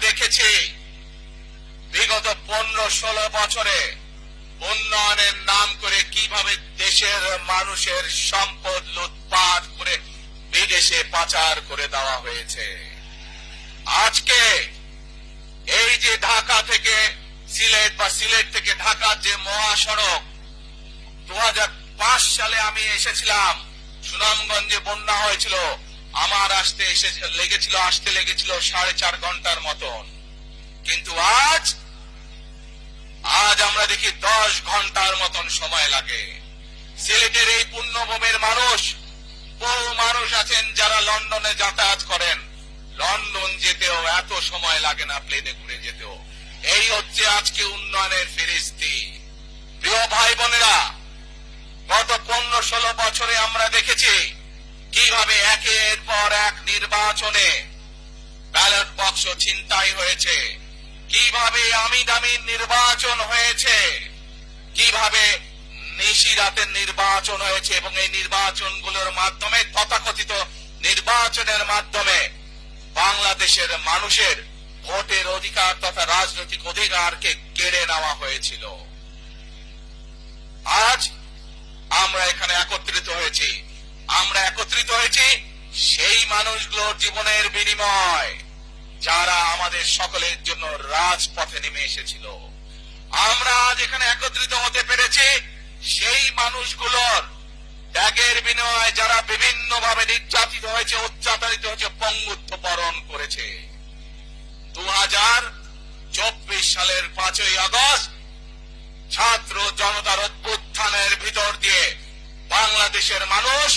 দেখেছি। বিগত পনেরো ষোলো বছরে উন্নয়নের নাম করে কীভাবে দেশের মানুষের সম্পদ লুটপাট করে বিদেশে পাচার করে দেওয়া হয়েছে। আজকে এই যে ঢাকা থেকে সিলেট বা সিলেট থেকে ঢাকার যে মহাসড়ক দু হাজার পাঁচ সালে আমি এসেছিলাম, সুনামগঞ্জে বন্যা হয়েছিল। আমার আসতে এসে লেগেছিল, আসতে লেগেছিল সাড়ে চার ঘণ্টার মতন। কিন্তু আজ আজ আমরা দেখি দশ ঘণ্টার মতন সময় লাগে। সিলেটের এই পুণ্যভূমির মানুষ, বহু মানুষ আছেন যারা লন্ডনে যাতায়াত করেন। লন্ডন যেতেও এত সময় লাগে না প্লেনে ঘুরে যেতেও। এই হচ্ছে আজকে উন্নয়নের ফিরিস্তি। প্রিয় ভাই বোনেরা, গত পনেরো ষোলো বছরে আমরা দেখেছি কীভাবে একের পর এক নির্বাচনে ব্যালট বক্স ছিনতাই হয়েছে? কীভাবে আমি দামির নির্বাচন হয়েছে? কীভাবে নিশি রাতের নির্বাচন হয়েছে এবং এই নির্বাচনগুলোর মাধ্যমে তথাকথিত নির্বাচনের মাধ্যমে বাংলাদেশের মানুষের ভোটের অধিকার তথা রাজনৈতিক অধিকারকে কেড়ে নেওয়া হয়েছিল। আজ আমরা এখানে একত্রিত হয়েছি। আমরা একত্রিত হয়েছি সেই মানুষগুলোর জীবনের বিনিময়, যারা আমাদের সকলের জন্য রাজপথে নেমে এসেছিল। আমরা আজ এখানে একত্রিত হতে পেরেছি সেই মানুষগুলোর ত্যাগের বিনিময়ে যারা বিভিন্ন ভাবে নির্যাতিত হয়েছে, অত্যাচারিত হয়েছে, পঙ্গুত্ব বরণ করেছে। দু হাজার চব্বিশ সালের পাঁচই আগস্ট ছাত্র জনতার অভ্যুত্থানের ভিতর দিয়ে বাংলাদেশের মানুষ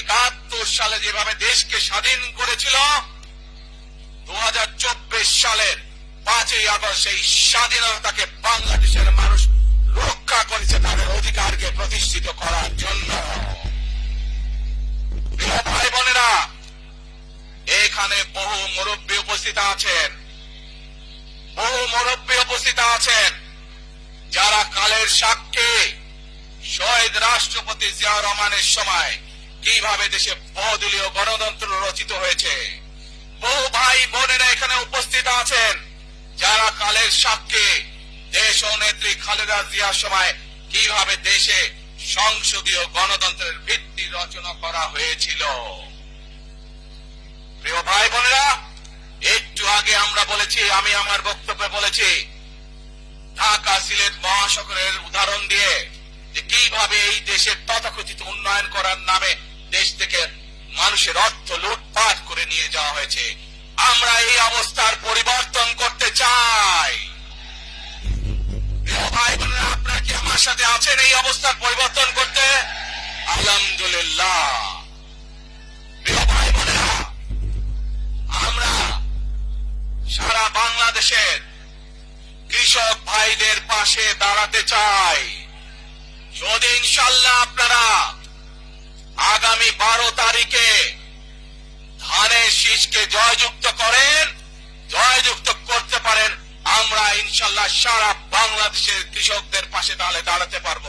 একাত্তর সালে যেভাবে দেশকে স্বাধীন করেছিল দু হাজার চব্বিশ সালের পাঁচই আগস্ট সেই স্বাধীনতাকে বাংলাদেশের মানুষ রক্ষা করেছে তাদের অধিকারকে প্রতিষ্ঠিত করার জন্য। ভাই বোনেরা, এখানে বহু মুরব্বী উপস্থিত আছেন। বহু মুরব্বী উপস্থিত আছেন, যারা কালের সাক্ষী শহীদ রাষ্ট্রপতি জিয়া রহমানের সময় কীভাবে দেশে বহুদলীয় গণতন্ত্র রচিত হয়েছে। বহু ভাই বোনেরা এখানে উপস্থিত আছেন। যারা কালের সাক্ষী দেশ ও নেত্রী খালেদা জিয়ার সময় কীভাবে দেশে সংসদীয় গণতন্ত্রের ভিত্তি রচনা করা হয়েছিল। প্রিয় ভাই বোনেরা, একটু আগে আমরা বলেছি, আমি আমার বক্তব্যে বলেছি, ঢাকা সিলেট মহাসাগরের উদাহরণ দিয়ে যে কীভাবে এই দেশের তথাকথিত উন্নয়ন করার নামে দেশ থেকে মানুষের অর্থ লুটপাট করে নিয়ে যাওয়া হয়েছে। আমরা এই অবস্থার পরিবর্তন করতে চাই। আপনারা কি আমার সাথে আছেন এই অবস্থার পরিবর্তন করতে? আলহামদুলিল্লাহ। আমরা সারা বাংলাদেশের কৃষক ভাইদের পাশে দাঁড়াতে চাই। যদি ইনশাল্লাহ আপনারা আগামী বারো তারিখে ধানের শীষকে জয়যুক্ত করেন, জয়যুক্ত করতে পারেন, আমরা ইনশাল্লাহ সারা বাংলাদেশের কৃষকদের পাশে তাহলে দাঁড়াতে পারব।